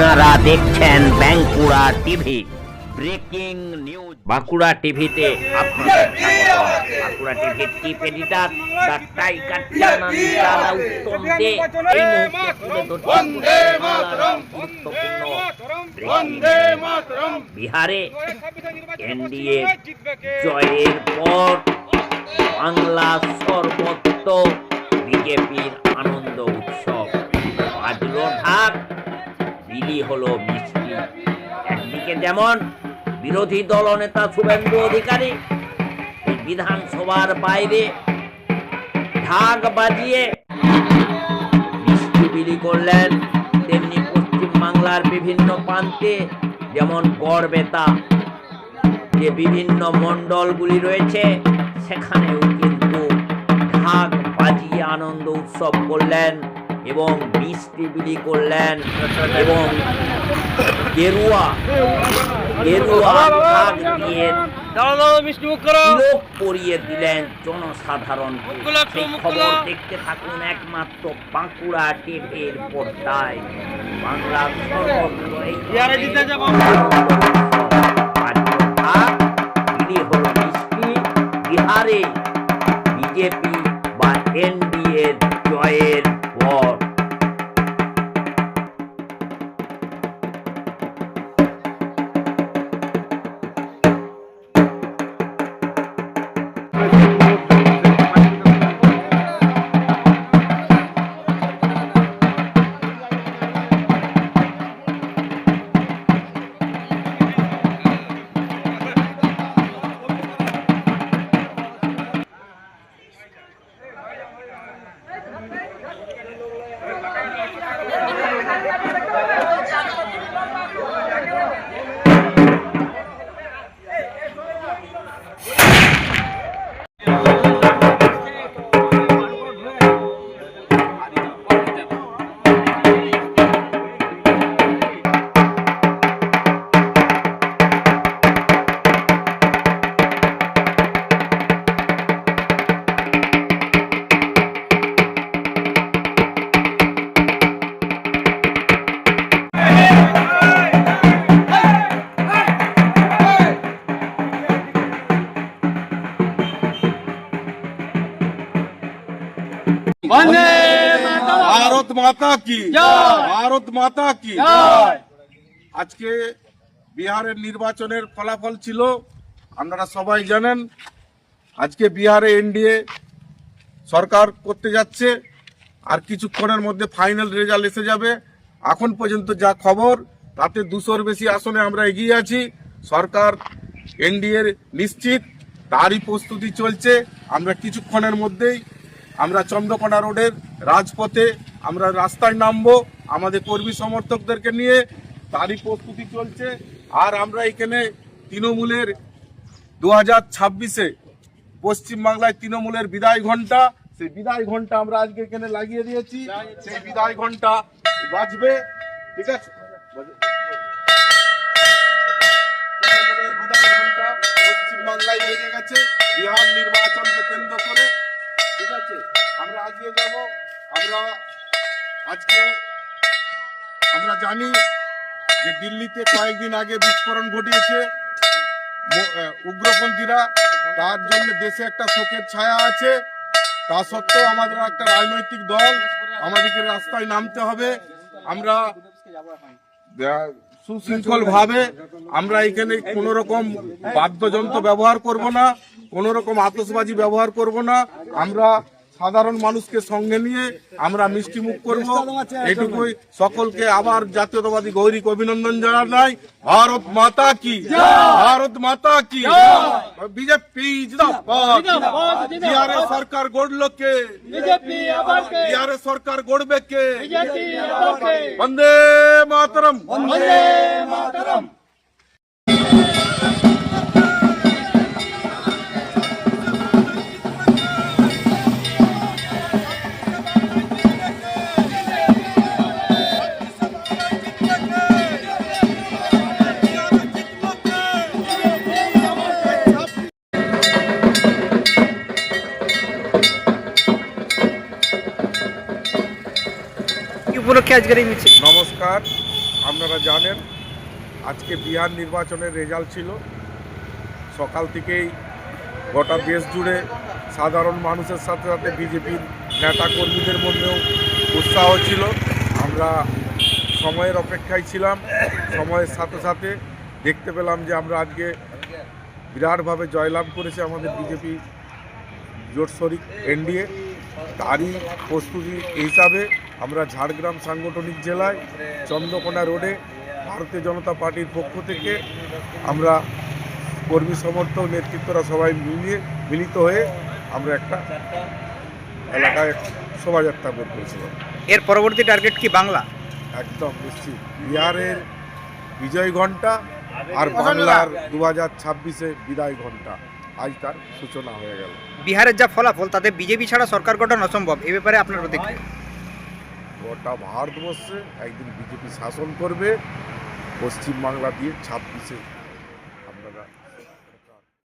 আপনারা দেখছেন Bankura TV. Breaking news. Bankura টিভিতে বাঁকুড়া টিভির চিফ এডিটর দ্য টাইগার তারা উত্তম দে। এই মুহূর্তে তুলে ধরছে গুরুত্বপূর্ণ বিহারে এনডিএ জয়ের পর বাংলা সর্বত্র বিজেপির আনন্দ উৎসব। বাজলো ঢাক বিলি হলো মিষ্টি। একদিকে যেমন বিরোধী দলনেতা শুভেন্দু অধিকারী বিধানসভার বাইরে ঢাক বাজিয়ে মিষ্টি বিলি করলেন তেমনি পশ্চিম বাংলার বিভিন্ন প্রান্তে যেমন গড়বেতা যে বিভিন্ন মণ্ডলগুলি রয়েছে, সেখানেও কিন্তু ঢাক বাজিয়ে আনন্দ উৎসব করলেন এবং মিষ্টি বিলি করলেন এবং গেরুয়া গেরুয়া দিয়ে তিলক পরিয়ে দিলেন সেই খবর দেখতে থাকুন একমাত্র বাঁকুড়া টিভির পর্দায়। বাংলার সর্বত্র বিহারে বিহারে। বিজেপি ভারত মাতা কি। ভারত মাতা কি। আজকে বিহারের নির্বাচনের ফলাফল ছিল আপনারা সবাই জানেন আজকে বিহারে এনডিএ সরকার করতে যাচ্ছে আর কিছুক্ষণের মধ্যে ফাইনাল রেজাল্ট এসে যাবে। এখন পর্যন্ত যা খবর তাতে দুশোর বেশি আসনে আমরা এগিয়ে আছি। সরকার এনডিএর নিশ্চিত তারই প্রস্তুতি চলছে। আমরা কিছুক্ষণের মধ্যেই আমরা চন্দ্রকোনা রোডের রাজপথে আমরা রাস্তায় নামবো, আমাদের কর্মী সমর্থকদেরকে নিয়ে তারই প্রস্তুতি চলছে। আর আমরা এখানে তৃণমূলের দু হাজার ছাব্বিশে পশ্চিমবাংলায় তৃণমূলের বিদায় ঘণ্টা সেই বিদায় ঘণ্টা আমরা আজকে এখানে লাগিয়ে দিয়েছি। সেই বিদায় ঘণ্টা বাজবে, ঠিক আছে? পশ্চিমবাংলায় বেজে গেছে। বিহার নির্বাচনকে কেন্দ্র করে ঠিক আছে? আমরা আজকে যাব, আমরা আজকে, আমরা জানি যে দিল্লিতে কয়েকদিন আগে বিস্ফোরণ ঘটিয়েছে উগ্রপন্থীরা। তার জন্য দেশে একটা শোকের ছায়া আছে। তা সত্ত্বেও আমাদের একটা রাজনৈতিক দল আমাদেরকে রাস্তায় নামতে হবে। আমরা সুশৃঙ্খল ভাবে আমরা এখানে কোন রকম বাদ্যযন্ত্র ব্যবহার করব না কোন রকম আতসবাজি ব্যবহার করব না। আমরা সাধারণ মানুষকে সঙ্গে নিয়ে আমরা মিষ্টি মুখ করব। এটুকুই সকলকে আবার জাতীয়তাবাদী গৌরীক অভিনন্দন জানাই। ভারত মাতা কি? ভারত মাতা কি? বিজেপি বিহারে সরকার গড়লো কে? বিহারে সরকার গড়বে কে? বন্দে মাতরম। বন্দে মাতরম। উপলক্ষে আজকের এই মিছিল। নমস্কার, আপনারা জানেন, আজকে বিহার নির্বাচনের রেজাল্ট ছিল। সকাল থেকেই গোটা দেশ জুড়ে সাধারণ মানুষের সাথে সাথে বিজেপির নেতা কর্মীদের মধ্যেও উৎসাহ ছিল। আমরা সময়ের অপেক্ষায় ছিলাম। সময়ের সাথে সাথে দেখতে পেলাম যে আমরা আজকে বিরাটভাবে জয়লাভ করেছে আমাদের বিজেপি জোট শরিক এনডিএ। তারই প্রস্তুতি হিসাবে আমরা ঝাড়গ্রাম সাংগঠনিক জেলায় চন্দ্রকোনা রোডে ভারতীয় জনতা পার্টির পক্ষ থেকে আমরা কর্মী সমর্থক নেতৃত্বরা সবাই মিলিয়ে মিলিত হয়ে আমরা একটা এলাকায় শোভাযাত্রা বের করেছিলাম। এর পরবর্তী টার্গেট কি বাংলা? একদম নিশ্চিত। বিহারের বিজয় ঘণ্টা আর বাংলার দু হাজার ছাব্বিশে বিদায় ঘণ্টা আজ তার সূচনা হয়ে গেল। বিহারের যা ফলাফল তাতে বিজেপি ছাড়া সরকার গঠন অসম্ভব। এ ব্যাপারে আপনার প্রতিক্রিয়া? গোটা ভারতবর্ষে একদিন বিজেপি শাসন করবে পশ্চিমবাংলা দিয়ে ছাব্বিশে